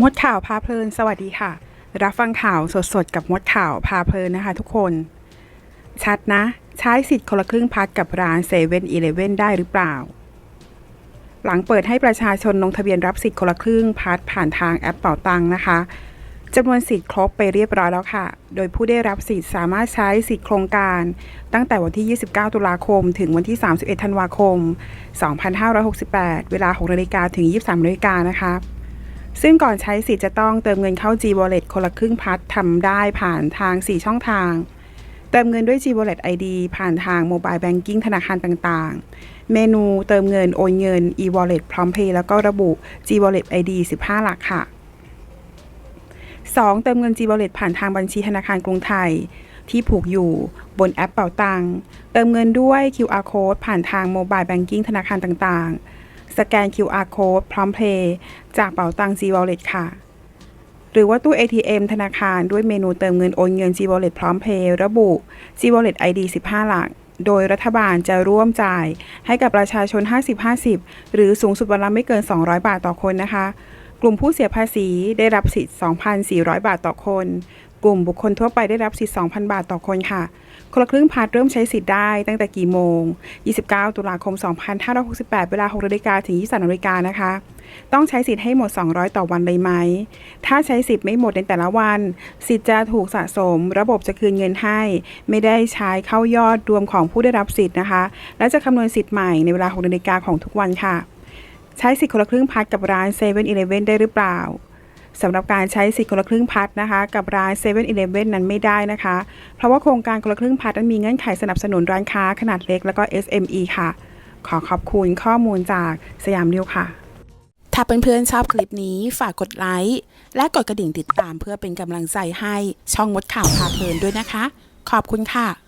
มดข่าวพาเพลิน สวัสดีค่ะ รับฟังข่าวสดๆ กับมดข่าวพาเพลินนะคะทุกคน ชัดนะ ใช้สิทธิ์คนละครึ่งพัดกับร้านเซเว่นอีเลเว่นได้หรือเปล่า หลังเปิดให้ประชาชนลงทะเบียนรับสิทธิ์คนละครึ่งพัดผ่านทางแอปเป่าตังค์นะคะจำนวนสิทธิ์ครบไปเรียบร้อยแล้วค่ะ โดยผู้ได้รับสิทธิ์สามารถใช้สิทธิ์โครงการ ตั้งแต่วันที่ 29 ตุลาคม ถึงวันที่ 31 ธันวาคม 2568 เวลา 6 นาฬิกาถึง 23 นาฬิกานะคะ ซึ่งก่อนใช้สิทธิ์จะต้องเติมเงินเข้า G Wallet คนละครึ่งพัดทำได้ผ่านทาง 4 ช่องทาง เติมเงินด้วย G Wallet ID ผ่านทาง Mobile Banking ธนาคารต่างๆ เมนูเติมเงินโอนเงิน e wallet พร้อมเพย์แล้วก็ระบุ G Wallet ID 15 หลักค่ะ 2. เติมเงิน G Wallet ผ่านทางบัญชีธนาคารกรุงไทย ที่ผูกอยู่บนแอปเป่าตัง เติมเงินด้วย QR Code ผ่านทาง Mobile Banking ธนาคารต่างๆ สแกน QR Code พร้อมเพย์จากเป่าตัง G Wallet ค่ะ หรือว่าตู้ ATM ธนาคารด้วยเมนูเติมเงินโอนเงิน G Wallet พร้อมเพย์ระบุ G Wallet ID 15 หลัก โดยรัฐบาลจะร่วมจ่ายให้กับประชาชน 50-50 หรือสูงสุดวันละไม่เกิน 200 บาทต่อคนนะคะ กลุ่มผู้เสียภาษีได้รับสิทธิ์ 2,400 บาทต่อคน กลุ่มบุคคลทั่วไปได้รับสิทธิ์ 2,000 บาทต่อคนค่ะ คนละครึ่งพัดเริ่มใช้สิทธิ์ได้ตั้งแต่กี่โมง 29 ตุลาคม 2568 เวลา6นาฬิกาถึง 23นาฬิกานะคะ ต้องใช้สิทธิ์ให้หมด 200 ต่อวันเลยไหม ถ้าใช้สิทธิ์ไม่หมดในแต่ละวัน สิทธิ์จะถูกสะสม ระบบจะคืนเงินให้ ไม่ได้ใช้เข้ายอดรวมของผู้ได้รับสิทธิ์นะคะ และจะคำนวณสิทธิ์ใหม่ในเวลา6นาฬิกาของทุกวันค่ะ ใช้สิทธิ์คนละครึ่งพัดกับร้าน7 e เ e ่ e อได้หรือเปล่า สำหรับการใช้สิทธิ์คนละครึ่งพัดนะคะ กับร้าน7 e เ e ่ e อนั้นไม่ได้นะคะ เพราะว่าโครงการคนละครึ่งพัดนั้นมีเงื่อนไขสนับสนุนร้านค้าขนาดเล็กแล้วก็ SME ค่ะ ขอขอบคุณข้อมูลจากสยามนิวค่ะ ถ้าเพื่อนๆชอบคลิปนี้ฝากกดไลค์และกดกระดิ่งติดตามเพื่อเป็นกำลังใจให้ช่องมดข่าวพาเพลินด้วยนะคะ ขอบคุณค่ะ